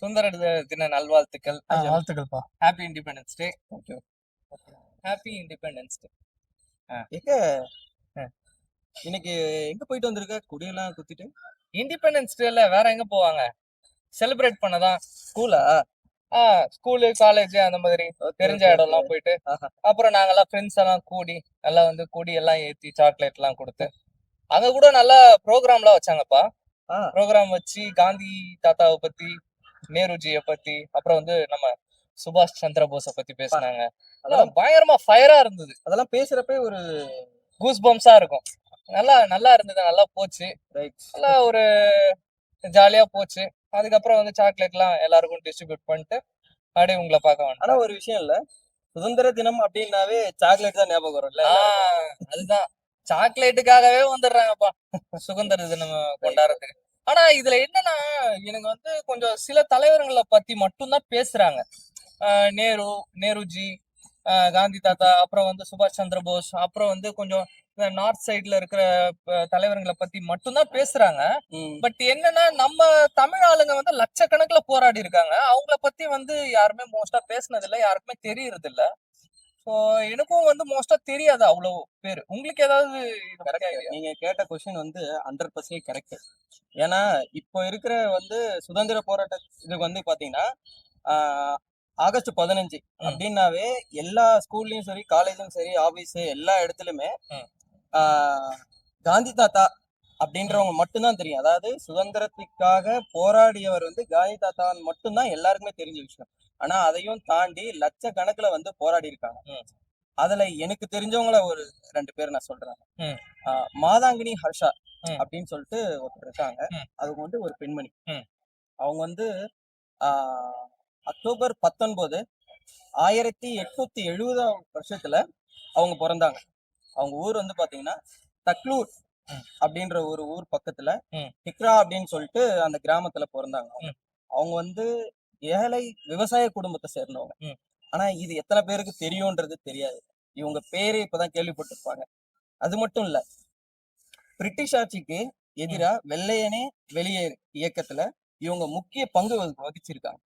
சுந்தர தின நல்வாழ்த்துக்கள். வாழ்த்துக்கள்ப்பா. Happy independence day okay happy independence day எங்க? இன்னைக்கு எங்க போயிட்டு வந்திருக்க? குடியெல்லாம் குத்திட்டு. இண்டிபெண்டன்ஸ் டேல வேற எங்க போவாங்க? செலிப்ரேட் பண்ணதான். ஸ்கூலா ஆ ஸ்கூலு காலேஜ் அந்த மாதிரி தெரிஞ்ச இடம்லாம் போயிட்டு ஆஹா. அப்புறம் நாங்கெல்லாம் ஃப்ரெண்ட்ஸ் எல்லாம் கூடி எல்லாம் வந்து கொடி எல்லாம் ஏத்தி சாக்லேட் எல்லாம் கொடுத்து அங்க கூட நல்லா ப்ரோக்ராம்லாம் வச்சாங்கப்பா. ப்ரோக்ராம் வச்சு காந்தி தாத்தாவை பத்தி நேருஜியை பத்தி அப்புறம் வந்து நம்ம சுபாஷ் சந்திர போஸை பத்தி பேசினாங்க. அதெல்லாம் பயங்கரமா ஃபயரா இருந்தது. அதெல்லாம் பேசுறப்ப ஒரு கூஸ் பம்ஸா இருக்கும். நல்லா நல்லா இருந்தது நல்லா போச்சு. நல்லா ஒரு ஜாலியா போச்சு. அதுக்கப்புறம் வந்து சாக்லேட்லாம் எல்லாருக்கும் டிஸ்ட்ரிபியூட் பண்ணிட்டு அப்படியே உங்களை பார்க்க வேண்டாம். ஆனா ஒரு விஷயம் இல்ல. சுதந்திர தினம் அப்படின்னாவே சாக்லேட் தான் ஞாபகம் வரும்ல அதுதான். சாக்லேட்டுக்காகவே வந்துடுறாங்கப்பா. சுதந்திர தினம் கொண்டாடுறதுக்கு. ஆனா இதுல என்னன்னா எனக்கு வந்து கொஞ்சம் சில தலைவர்களை பத்தி மட்டும்தான் பேசுறாங்க. ஆஹ் நேரு நேருஜி ஆஹ் காந்தி தாத்தா அப்புறம் வந்து சுபாஷ் சந்திர போஸ் அப்புறம் வந்து கொஞ்சம் நார்த் சைடுல இருக்கிற தலைவர்களை பத்தி மட்டும்தான் பேசுறாங்க. பட் என்னன்னா நம்ம தமிழ் ஆளுங்க வந்து லட்சக்கணக்குல போராடி இருக்காங்க. அவங்கள பத்தி வந்து யாருமே மோஸ்டா பேசுனது இல்ல யாருக்குமே தெரியறது இல்ல ஸோ எனக்கும் வந்து மோஸ்டா தெரியாது அவ்வளவு பேர். உங்களுக்கு ஏதாவது? நீங்க கேட்ட கொஸ்டின் வந்து ஹண்ட்ரட் பர்சன்ட் கரெக்ட் ஏன்னா இப்போ இருக்கிற வந்து சுதந்திர போராட்ட இதுக்கு வந்து பாத்தீங்கன்னா ஆகஸ்ட் பதினஞ்சு. அப்படின்னாவே எல்லா ஸ்கூல்லயும் சரி காலேஜும் சரி ஆபீஸ் எல்லா இடத்துலயுமே காந்தி தாத்தா அப்படின்றவங்க மட்டும்தான் தெரியும் அதாவது சுதந்திரத்துக்காக போராடியவர் வந்து காந்தி தாத்தான்னு மட்டும்தான் எல்லாருக்குமே தெரிஞ்ச விஷயம் ஆனா அதையும் தாண்டி லட்சக்கணக்குல வந்து போராடி இருக்காங்க. அதுல எனக்கு தெரிஞ்சவங்கள ஒரு ரெண்டு பேர் நான் சொல்றேன் மாதாங்கினி ஹர்ஷா. அப்படின்னு சொல்லிட்டு ஒருத்தர் இருக்காங்க. அவங்க வந்து ஒரு பெண்மணி. அவங்க வந்து ஆஹ் அக்டோபர் பத்தொன்பது ஆயிரத்தி எட்நூத்தி எழுபதாம் வருஷத்துல அவங்க பிறந்தாங்க அவங்க ஊர் வந்து பாத்தீங்கன்னா தக்லூர். அப்படின்ற ஒரு ஊர் பக்கத்துல ம். டிக்ரா அப்படின்னு சொல்லிட்டு அந்த கிராமத்துல பிறந்தாங்க அவங்க. வந்து ஏழை விவசாய குடும்பத்தை சேர்ந்தவங்க. ஆனா இது எத்தனை பேருக்கு தெரியும்ன்றது தெரியாது இவங்க பேரே இப்பதான் கேள்விப்பட்டிருப்பாங்க அது மட்டும் இல்ல பிரிட்டிஷ் ஆட்சிக்கு எதிரா வெள்ளையனே வெளியேறு இயக்கத்துல இவங்க முக்கிய பங்கு வகி- வகிச்சிருக்காங்க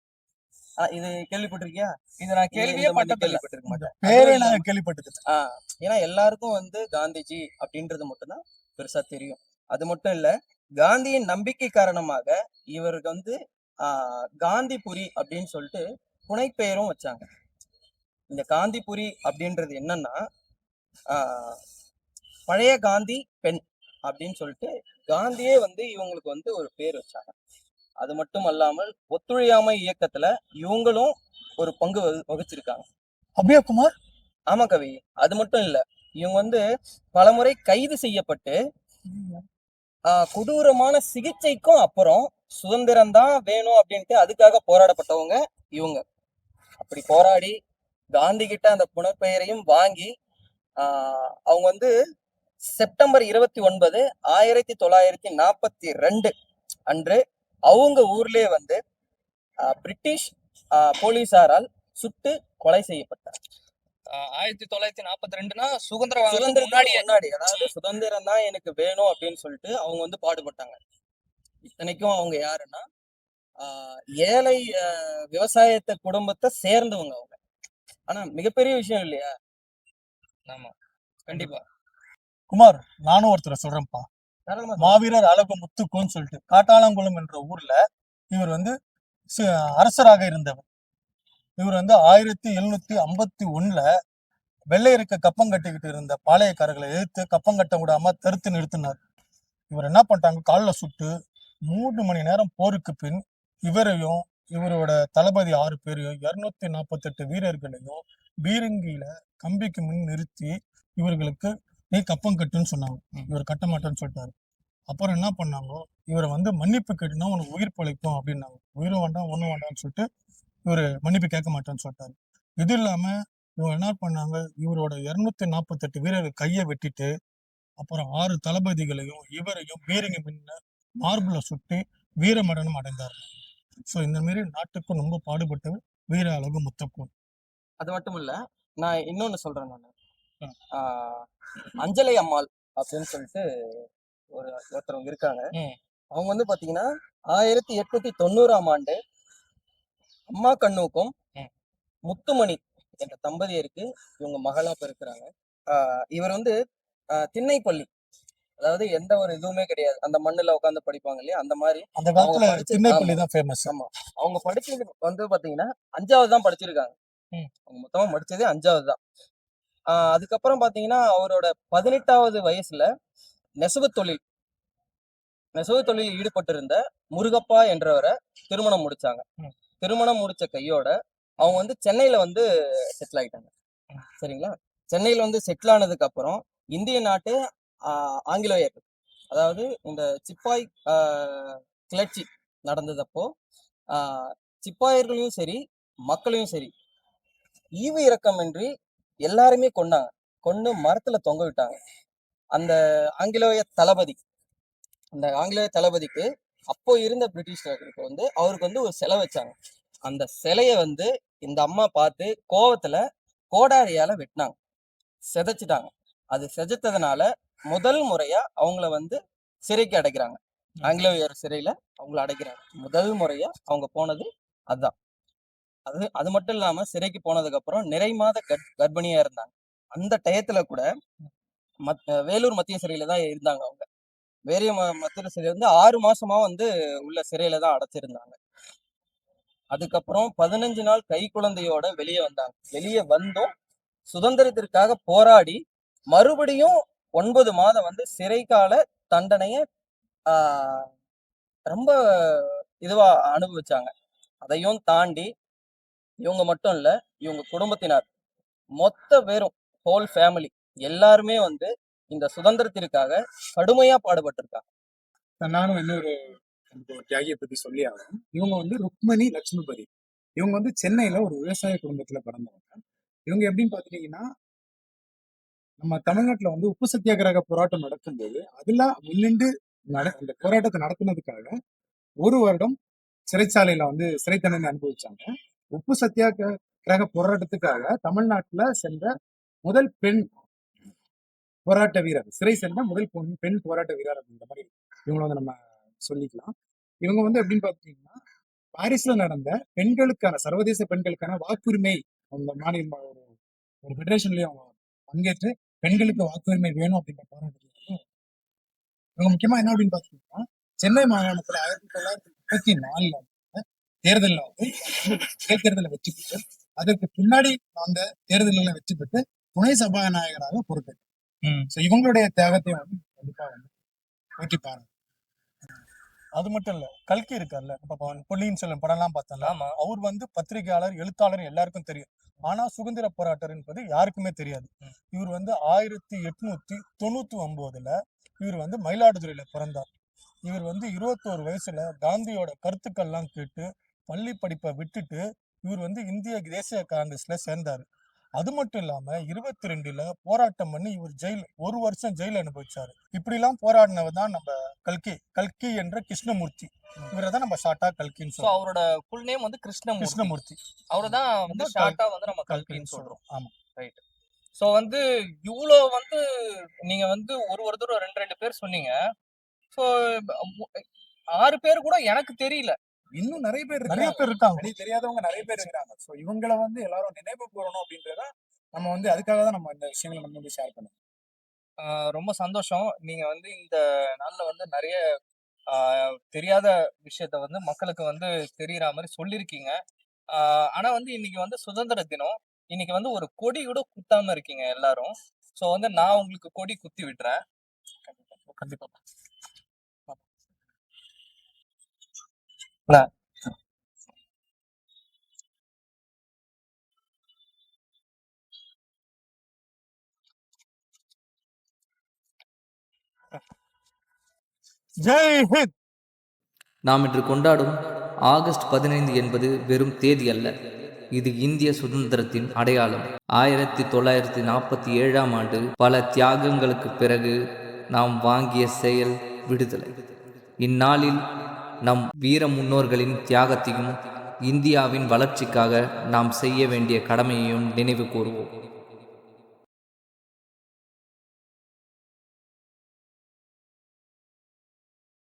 இது கேள்விப்பட்டிருக்கியா? இது நான் கேள்வியே கேள்விப்பட்டிருக்க மாட்டேன். பேரே கேள்விப்பட்டது ஆஹ் ஏன்னா எல்லாருக்கும் வந்து காந்திஜி அப்படின்றது மட்டும்தான் பெருசா தெரியும். அது மட்டும் இல்ல காந்தியின் நம்பிக்கை காரணமாக இவருக்கு வந்து ஆஹ் காந்திபுரி அப்படின்னு சொல்லிட்டு புனைப்பெயரும் வச்சாங்க. இந்த காந்திபுரி அப்படின்றது என்னன்னா ஆஹ் பழைய காந்தி பெண் அப்படின்னு சொல்லிட்டு காந்தியே வந்து இவங்களுக்கு வந்து ஒரு பேர் வச்சாங்க. அது மட்டும் அல்லாமல் ஒத்துழையாமை இயக்கத்துல இவங்களும் ஒரு பங்கு வகு- வகிச்சிருக்காங்க. அப்படியா குமார்? ஆமா கவி. அது மட்டும் இல்ல இவங்க வந்து பலமுறை கைது செய்யப்பட்டு கொடூரமான சிகிச்சைக்கும் அப்புறம் சுதந்திரம் தான் வேணும் அப்படின்ட்டு அதுக்காக போராடப்பட்டவங்க இவங்க. அப்படி போராடி காந்தி கிட்ட அந்த புனற்பெயரையும் வாங்கி ஆஹ், அவங்க வந்து செப்டம்பர் இருபத்தி ஒன்பது ஆயிரத்தி தொள்ளாயிரத்தி நாற்பத்தி ரெண்டு அன்று அவங்க ஊர்லயே வந்து பிரிட்டிஷ் போலீசாரால் சுட்டு கொலை செய்யப்பட்டார். ஆயிரத்தி தொள்ளாயிரத்தி நாற்பத்தி ரெண்டுனா சுதந்திரம் சுதந்திரத்துக்கு முன்னாடி அதாவது சுதந்திரம் தான் எனக்கு வேணும் அப்படின்னு சொல்லிட்டு அவங்க வந்து பாடுபட்டாங்க. இத்தனைக்கும் அவங்க யாருன்னா ஏழை விவசாயத்தை குடும்பத்தை சேர்ந்தவங்க அவங்க. ஆனா மிகப்பெரிய விஷயம் இல்லையா? ஆமா. கண்டிப்பா. குமார் நானும் ஒருத்தரை சொல்றேன்ப்பா. மாவீரர் அழகு முத்துக்கோன்னு சொல்லிட்டு காட்டாளங்குளம் என்ற ஊர்ல இவர் வந்து அரசராக இருந்தவர். இவர் வந்து ஆயிரத்தி எழுநூத்தி ஐம்பத்தி ஒண்ணுல வெள்ளையருக்கு கப்பம் கட்டிக்கிட்டு இருந்த பாளையக்காரர்களை எதிர்த்து கப்பம் கட்ட விடாம தடுத்து நிறுத்தினார். இவர் என்ன பண்ணிட்டாங்க? காலில் சுட்டு மூணு மணி நேரம் போருக்கு பின் இவரையும் இவரோட தளபதி ஆறு பேரையும் இருநூத்தி நாற்பத்தெட்டு வீரர்களையும் பீரங்கியில கம்பிக்கு முன் நிறுத்தி இவர்களுக்கு நீ கப்பம் கட்டுன்னு சொன்னாங்க. இவர் கட்ட மாட்டேன்னு சொல்லிட்டாரு. அப்புறம் என்ன பண்ணாங்க? இவரை வந்து மன்னிப்பு கேட்டுனா உனக்கு உயிர் பிழைக்கும் அப்படின்னாங்க. உயிரும் வேண்டாம் ஒண்ணும் வேண்டாம்னு சொல்லிட்டு இவரு மன்னிப்பு கேட்க மாட்டேன்னு சொல்லிட்டாரு. இது இல்லாம இவங்க என்ன பண்ணாங்க? இவரோட இருநூத்தி நாற்பத்தெட்டு வீரர்கள் கையை வெட்டிட்டு அப்புறம் ஆறு தளபதிகளையும் இவரையும் பீரங்கி முன்ன மார்புல சுட்டு வீரமரணம் அடைந்தார். ஸோ இந்த மாதிரி நாட்டுக்கு ரொம்ப பாடுபட்டவர் வீர அழகு முத்துக்கூர் அது மட்டும் இல்ல நான் இன்னொன்னு சொல்றேன் நான். அஞ்சலை அம்மாள் அப்படின்னு சொல்லிட்டு ஒரு ஒருத்தவங்க இருக்காங்க. அவங்க வந்து பாத்தீங்கன்னா ஆயிரத்தி எட்நூத்தி தொண்ணூறாம் ஆண்டு அம்மா கண்ணுக்கும். முத்துமணி என்ற தம்பதியருக்கு இவங்க மகளா பிறக்கிறாங்க. ஆஹ் இவர் வந்து திண்ணைப்பள்ளி. அதாவது எந்த ஒரு இதுவுமே கிடையாது. அந்த மண்ணுல உட்காந்து படிப்பாங்க இல்லையா? அந்த மாதிரி அந்த காலத்துல திண்ணைப்பள்ளி தான் ஃபேமஸ் ஆமா. அவங்க படிச்சது வந்து பாத்தீங்கன்னா அஞ்சாவது தான் படிச்சிருக்காங்க. அவங்க மொத்தமா படிச்சதே அஞ்சாவது தான் அதுக்கப்புறம் பாத்தீங்கன்னா அவரோட பதினெட்டாவது வயசுல நெசவு தொழில் நெசவு தொழிலில் ஈடுபட்டிருந்த முருகப்பா என்றவரை திருமணம் முடிச்சாங்க. திருமணம் முடிச்ச கையோட அவங்க வந்து சென்னையில வந்து செட்டில் ஆயிட்டாங்க ம். சரிங்களா சென்னையில வந்து செட்டில் ஆனதுக்கு அப்புறம் இந்திய நாட்டு ஆஹ் ஆங்கிலேயர் அதாவது இந்த சிப்பாய் ஆஹ் கிளர்ச்சி நடந்ததப்போ ஆஹ் சிப்பாயர்களையும் சரி மக்களையும் சரி ஈவு இரக்கமின்றி எல்லாருமே கொன்னாங்க. கொன்னு மரத்துல தொங்க விட்டாங்க. அந்த ஆங்கிலேய தளபதி அந்த ஆங்கிலேய தளபதிக்கு அப்போ இருந்த பிரிட்டிஷர்களுக்கு வந்து அவருக்கு வந்து ஒரு சிலை வச்சாங்க. அந்த சிலைய வந்து இந்த அம்மா பார்த்து கோவத்துல கோடாரியால வெட்டினாங்க. செதைச்சிட்டாங்க. அது செதைச்சதுனால முதல் முறையா அவங்கள வந்து சிறைக்கு அடைக்கிறாங்க. ஆங்கிலேயர் சிறையில அவங்கள அடைக்கிறாங்க. முதல் முறையா அவங்க போனது அதுதான் அது அது மட்டும் இல்லாம சிறைக்கு போனதுக்கு அப்புறம் நிறை மாத கர்ப்பிணியா இருந்தாங்க. அந்த டயத்துல கூட மத் வேலூர் மத்திய சிறையில தான் இருந்தாங்க அவங்க. வேரிய ம- மத்திய சிறை வந்து ஆறு மாசமா வந்து உள்ள சிறையில தான் அடைச்சிருந்தாங்க. அதுக்கப்புறம் பதினஞ்சு நாள் கை குழந்தையோட வெளியே வந்தாங்க. வெளியே வந்தும் சுதந்திரத்திற்காக போராடி மறுபடியும் ஒன்பது மாதம் வந்து சிறைக்கால தண்டனைய ஆஹ் ரொம்ப இதுவா அனுபவிச்சாங்க. அதையும் தாண்டி இவங்க மட்டும் இல்ல இவங்க குடும்பத்தினர் மொத்த பேரும் ஹோல் ஃபேமிலி எல்லாருமே வந்து இந்த சுதந்திரத்திற்காக கடுமையா பாடுபட்டிருக்காங்க. நானும் இன்னொரு தியாகியை பத்தி சொல்லி ஆகணும். இவங்க வந்து ருக்மணி லட்சுமிபதி. இவங்க வந்து சென்னையில ஒரு விவசாய குடும்பத்துல பிறந்தவங்க. இவங்க எப்படின்னு பாத்துட்டீங்கன்னா நம்ம தமிழ்நாட்டுல வந்து உப்பு சத்தியாகிரக போராட்டம் நடக்கும்போது அதுல முன்னின்று நட அந்த போராட்டத்தை நடத்துனதுக்காக ஒரு வருடம் சிறைச்சாலையில வந்து சிறை தண்டனை அனுபவிச்சாங்க. உப்பு சத்தியாகிரக போராட்டத்துக்காக தமிழ்நாட்டுல சென்ற முதல் பெண் போராட்ட வீரர். சிறை சென்ற முதல் பெண் பெண் போராட்ட வீரர் அப்படின்ற மாதிரி இவங்களை வந்து நம்ம சொல்லிக்கலாம். இவங்க வந்து எப்படின்னு பார்த்தீங்கன்னா பாரிஸ்ல நடந்த பெண்களுக்கான சர்வதேச பெண்களுக்கான வாக்குரிமை அந்த மாநில ஒரு ஒரு ஃபெடரேஷன்லயும் அவங்க பங்கேற்று பெண்களுக்கு வாக்குரிமை வேணும் அப்படின்ற போராட்டத்தில் இவங்க முக்கியமா என்ன அப்படின்னு பார்த்தீங்கன்னா சென்னை மாகாணத்துல ஆயிரத்தி தொள்ளாயிரத்தி முப்பத்தி நாலுல தேர்தலில் வந்து இடைத்தேர்தலில் வெற்றி பெற்று அதற்கு பின்னாடி அந்த தேர்தலில் வெற்றி பெற்று துணை சபாநாயகராக பொறுப்பேற்றார். ஸோ இவங்களுடைய தியாகத்தை வந்து கண்டிப்பா வந்து போற்றி பாருங்க. அது மட்டும் இல்ல கல்கி இருக்கார்ல இப்ப பொன்னியின் செல்வன் படம்லாம் பார்த்தோம்ல? ஆமா. அவர் வந்து பத்திரிகையாளர் எழுத்தாளர் எல்லாருக்கும் தெரியும். ஆனா சுதந்திர போராட்டர் என்பது யாருக்குமே தெரியாது. இவர் வந்து ஆயிரத்தி எட்நூத்தி தொண்ணூத்தி ஒன்பதுல இவர் வந்து மயிலாடுதுறையில பிறந்தார். இவர் வந்து இருபத்தோரு வயசுல காந்தியோட கருத்துக்கள்லாம் கேட்டு பள்ளி படிப்பை விட்டுட்டு இவர் வந்து இந்திய தேசிய காங்கிரஸ்ல சேர்ந்தாரு. அது மட்டும் இல்லாம இருபத்தி ரெண்டுல போராட்டம் பண்ணி இவர் ஜெயில் ஒரு வருஷம் ஜெயில் அனுபவிச்சாரு. இப்படி எல்லாம் போராடினவர் தான் நம்ம கல்கி கல்கி என்ற கிருஷ்ணமூர்த்தி. இவரை தான் நம்ம ஷார்ட்டா கல்கின்னு சொல்றோம். அவரோட ஃபுல் நேம் வந்து கிருஷ்ணமூர்த்தி. கிருஷ்ணமூர்த்தி. அவரை தான் வந்து ஷார்ட்டா வந்து நம்ம கல்கின்னு சொல்றோம். ஆமா. சோ வந்து இவ்வளோ வந்து நீங்க வந்து ஒரு ஒருத்தர் ரெண்டு ரெண்டு பேர் சொன்னீங்க. சோ ஆறு பேர் கூட எனக்கு தெரியல. இன்னும் நிறைய பேர் நிறைய பேர் இருக்காங்க. நிறைய தெரியாதவங்க நிறைய பேர் இருக்கிறாங்க. ஸோ இவங்கள வந்து எல்லாரும் நினைவு கூறணும் அப்படின்றத நம்ம வந்து அதுக்காக தான் நம்ம இந்த விஷயங்களை நம்ம வந்து ஷேர் பண்ணோம் ஆஹ் ரொம்ப சந்தோஷம். நீங்க வந்து இந்த நாள்ல வந்து நிறைய தெரியாத விஷயத்த வந்து மக்களுக்கு வந்து தெரியற மாதிரி சொல்லியிருக்கீங்க. ஆஹ் ஆனா வந்து இன்னைக்கு வந்து சுதந்திர தினம். இன்னைக்கு வந்து ஒரு கொடி கூட குத்தாம இருக்கீங்க எல்லாரும். சோ வந்து நான் உங்களுக்கு கொடி குத்தி விட்டுறேன் கண்டிப்பா. ஜெய் ஹிந்த். நாம் இன்று கொண்டாடும் ஆகஸ்ட் பதினைந்து என்பது வெறும் தேதி அல்ல. இது இந்திய சுதந்திரத்தின் அடையாளம். ஆயிரத்தி தொள்ளாயிரத்தி நாற்பத்தி ஏழாம் ஆண்டு பல தியாகங்களுக்கு பிறகு நாம் வாங்கிய செயல் விடுதலை. இந்நாளில் நம் வீர முன்னோர்களின் தியாகத்தையும் இந்தியாவின் வளர்ச்சிக்காக நாம் செய்ய வேண்டிய கடமையையும் நினைவு கூறுவோம்.